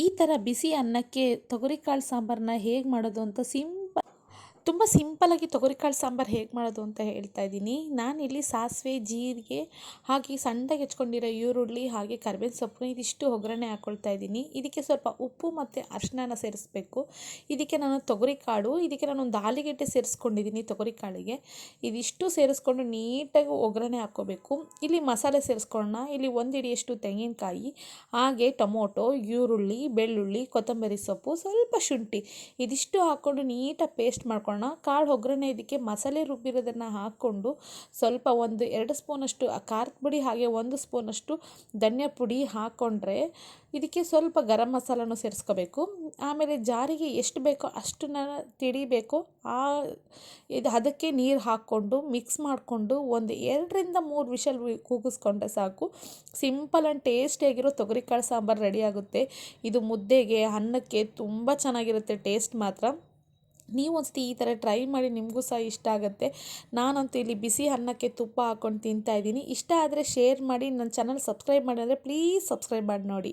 ಈ ಥರ ಬಿಸಿ ಅನ್ನಕ್ಕೆ ತೊಗರಿಕಾಳು ಸಾಂಬಾರನ್ನ ಹೇಗೆ ಮಾಡೋದು ಅಂತ ಸಿಂಪ ತುಂಬ ಸಿಂಪಲಾಗಿ ತೊಗರಿಕಾಳು ಸಾಂಬಾರು ಹೇಗೆ ಮಾಡೋದು ಅಂತ ಹೇಳ್ತಾ ಇದ್ದೀನಿ. ನಾನಿಲ್ಲಿ ಸಾಸಿವೆ, ಜೀರಿಗೆ, ಹಾಗೆ ಸಣ್ಣದಾಗಿ ಹೆಚ್ಕೊಂಡಿರೋ ಈರುಳ್ಳಿ, ಹಾಗೆ ಕರ್ಬೇವಿನ ಸೊಪ್ಪು ಇದಿಷ್ಟು ಒಗ್ಗರಣೆ ಹಾಕ್ಕೊಳ್ತಾ ಇದ್ದೀನಿ. ಇದಕ್ಕೆ ಸ್ವಲ್ಪ ಉಪ್ಪು ಮತ್ತು ಅರಿಶಿನ ಸೇರಿಸ್ಬೇಕು. ಇದಕ್ಕೆ ನಾನು ತೊಗರಿಕಾಳು, ಇದಕ್ಕೆ ನಾನು ಒಂದು ಆಲಿಗೆಡ್ಡೆ ಸೇರಿಸ್ಕೊಂಡಿದ್ದೀನಿ ತೊಗರಿಕಾಳಿಗೆ. ಇದಿಷ್ಟು ಸೇರಿಸ್ಕೊಂಡು ನೀಟಾಗಿ ಒಗ್ಗರಣೆ ಹಾಕ್ಕೋಬೇಕು. ಇಲ್ಲಿ ಮಸಾಲೆ ಸೇರಿಸ್ಕೊಳ್ಳೋಣ. ಇಲ್ಲಿ ಒಂದು ಹಿಡಿಯಷ್ಟು ತೆಂಗಿನಕಾಯಿ, ಹಾಗೆ ಟೊಮೊಟೊ, ಈರುಳ್ಳಿ, ಬೆಳ್ಳುಳ್ಳಿ, ಕೊತ್ತಂಬರಿ ಸೊಪ್ಪು, ಸ್ವಲ್ಪ ಶುಂಠಿ. ಇದಿಷ್ಟು ಹಾಕ್ಕೊಂಡು ನೀಟಾಗಿ ಪೇಸ್ಟ್ ಮಾಡ್ಕೊಳ್ಳೋಣ. ಕಾಳು ಒಗ್ಗರಣೆ ಇದಕ್ಕೆ ಮಸಾಲೆ ರುಬ್ಬಿರೋದನ್ನು ಹಾಕ್ಕೊಂಡು ಸ್ವಲ್ಪ ಒಂದು ಎರಡು ಸ್ಪೂನಷ್ಟು ಖಾರದ ಪುಡಿ ಹಾಗೆ ಒಂದು ಸ್ಪೂನಷ್ಟು ಧನ್ಯ ಪುಡಿ ಹಾಕ್ಕೊಂಡ್ರೆ ಇದಕ್ಕೆ ಸ್ವಲ್ಪ ಗರಂ ಮಸಾಲನೂ ಸೇರಿಸ್ಕೋಬೇಕು. ಆಮೇಲೆ ಜಾರಿಗೆ ಎಷ್ಟು ಬೇಕೋ ಅಷ್ಟನ್ನ ತಿಡಿಬೇಕು ಆ ಇದು ಅದಕ್ಕೆ ನೀರು ಹಾಕ್ಕೊಂಡು ಮಿಕ್ಸ್ ಮಾಡಿಕೊಂಡು ಒಂದು ಎರಡರಿಂದ ಮೂರು ವಿಷಲ್ ಕೂಗಿಸ್ಕೊಂಡ್ರೆ ಸಾಕು. ಸಿಂಪಲ್ ಆ್ಯಂಡ್ ಟೇಸ್ಟಿಯಾಗಿರೋ ತೊಗರಿಕಾಳು ಸಾಂಬಾರು ರೆಡಿ ಆಗುತ್ತೆ. ಇದು ಮುದ್ದೆಗೆ, ಅನ್ನಕ್ಕೆ ತುಂಬ ಚೆನ್ನಾಗಿರುತ್ತೆ ಟೇಸ್ಟ್ ಮಾತ್ರ. ನೀವು ಒಂದ್ಸತಿ ಈ ಥರ ಟ್ರೈ ಮಾಡಿ ನಿಮಗೂ ಸಹ ಇಷ್ಟ ಆಗುತ್ತೆ. ನಾನಂತೂ ಇಲ್ಲಿ ಬಿಸಿ ಅನ್ನಕ್ಕೆ ತುಪ್ಪ ಹಾಕ್ಕೊಂಡು ತಿಂತಾ ಇದ್ದೀನಿ. ಇಷ್ಟ ಆದರೆ ಶೇರ್ ಮಾಡಿ ನನ್ನ ಚಾನಲ್ ಸಬ್ಸ್ಕ್ರೈಬ್ ಮಾಡಿದ್ರೆ ಪ್ಲೀಸ್ ಸಬ್ಸ್ಕ್ರೈಬ್ ಮಾಡಿ ನೋಡಿ.